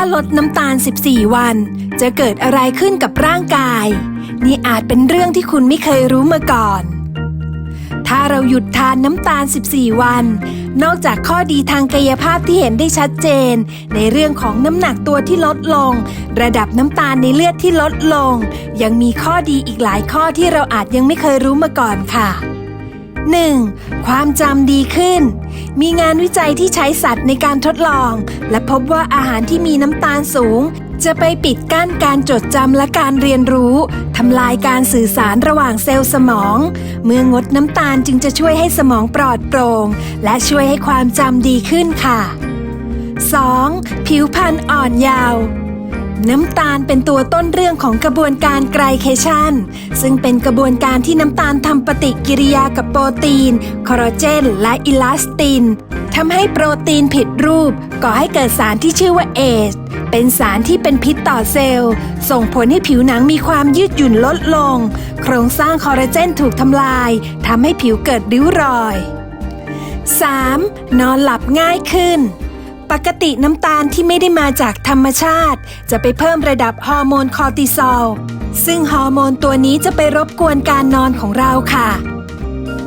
าลดน้ำตาล 14 วัน จะเกิดอะไรขึ้นกับร่างกาย นี่อาจเป็นเรื่องที่คุณไม่เคยรู้มาก่อน ถ้าเราหยุดทานน้ำตาล 14 วัน นอกจากข้อดีทางกายภาพที่เห็นได้ชัดเจน ในเรื่องของน้ำหนักตัวที่ลดลง ระดับน้ำตาลในเลือดที่ลดลง ยังมีข้อดีอีกหลายข้อที่เราอาจยังไม่เคยรู้มาก่อนค่ะ 1. ความจำดีขึ้น มีงานวิจัยที่ใช้สัตว์ในการทดลอง และพบว่าอาหารที่มีน้ำตาลสูง จะไปปิดกั้นการจดจำและการเรียนรู้ทำลายการสื่อสารระหว่างเซลล์สมอง เมื่องดน้ำตาลจึงจะช่วยให้สมองปลอดโปร่งและช่วยให้ความจำดีขึ้นค่ะ 2. ผิวพรรณอ่อนยาว น้ำตาลเป็นตัวต้นเรื่องของกระบวนการไกลเคชันซึ่งเป็นกระบวนการที่น้ำตาลทำปฏิกิริยากับโปรตีน คอลลาเจน และอิลาสตินทำให้โปรตีนผิดรูป ก่อให้เกิดสารที่ชื่อว่าเอสเป็นสารที่เป็นพิษต่อเซลล์ ส่งผลให้ผิวหนังมีความยืดหยุ่นลดลง โครงสร้างคอลลาเจนถูกทำลายทำให้ผิวเกิดริ้วรอย 3. นอนหลับง่ายขึ้น ปกติน้ำตาลที่ไม่ได้มาจากธรรมชาติ จะไปเพิ่มระดับฮอร์โมนคอร์ติซอล ซึ่งฮอร์โมนตัวนี้จะไปรบกวนการนอนของเราค่ะ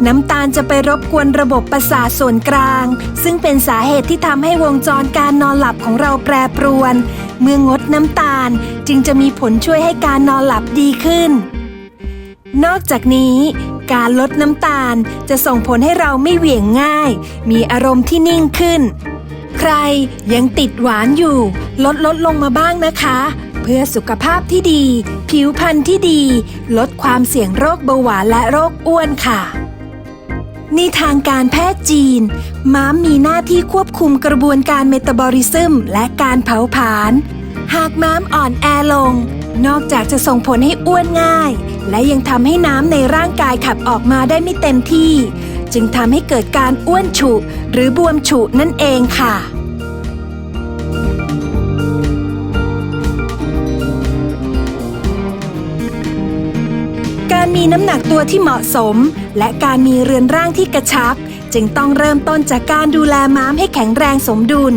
น้ำตาลจะไปรบกวนระบบประสาทส่วนกลาง ซึ่งเป็นสาเหตุที่ทำให้วงจรการนอนหลับของเราแปรปรวน เมื่องดน้ำตาลจึงจะมีผลช่วยให้การนอนหลับดีขึ้น นอกจากนี้การลดน้ำตาลจะส่งผลให้เราไม่เหวี่ยงง่าย มีอารมณ์ที่นิ่งขึ้น ใครยังติดหวานอยู่ ลดลดลงมาบ้างนะคะ เพื่อสุขภาพที่ดี ผิวพรรณที่ดี ลดความเสี่ยงโรคเบาหวานและโรคอ้วนค่ะในทางการแพทย์จีน ม้ามมีหน้าที่ควบคุมกระบวนการเมตาบอลิซึมและการเผาผลาญ หากม้ามอ่อนแอลง นอกจากจะส่งผลให้อ้วนง่าย และยังทำให้น้ำในร่างกายขับออกมาได้ไม่เต็มที่ จึงทำให้เกิดการอ้วนฉุ หรือบวมฉุนั่นเองค่ะ มีน้ำหนักตัวที่เหมาะสม และการมีเรือนร่างที่กระชับ จึงต้องเริ่มต้นจากการดูแลม้ามให้แข็งแรงสมดุล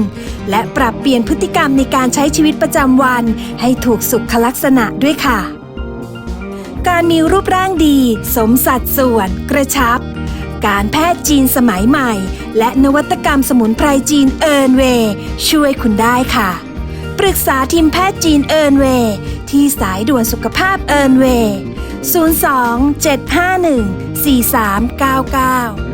และปรับเปลี่ยนพฤติกรรมในการใช้ชีวิตประจำวัน ให้ถูกสุขลักษณะด้วยค่ะ การมีรูปร่างดี สมสัดส่วน กระชับ การแพทย์จีนสมัยใหม่ และนวัตกรรมสมุนไพรจีนเอิร์นเวย์ช่วยคุณได้ค่ะ ปรึกษาทีมแพทย์จีนเอิร์นเวย์ที่สายด่วนสุขภาพเอิร์นเวย์ 02 751 4399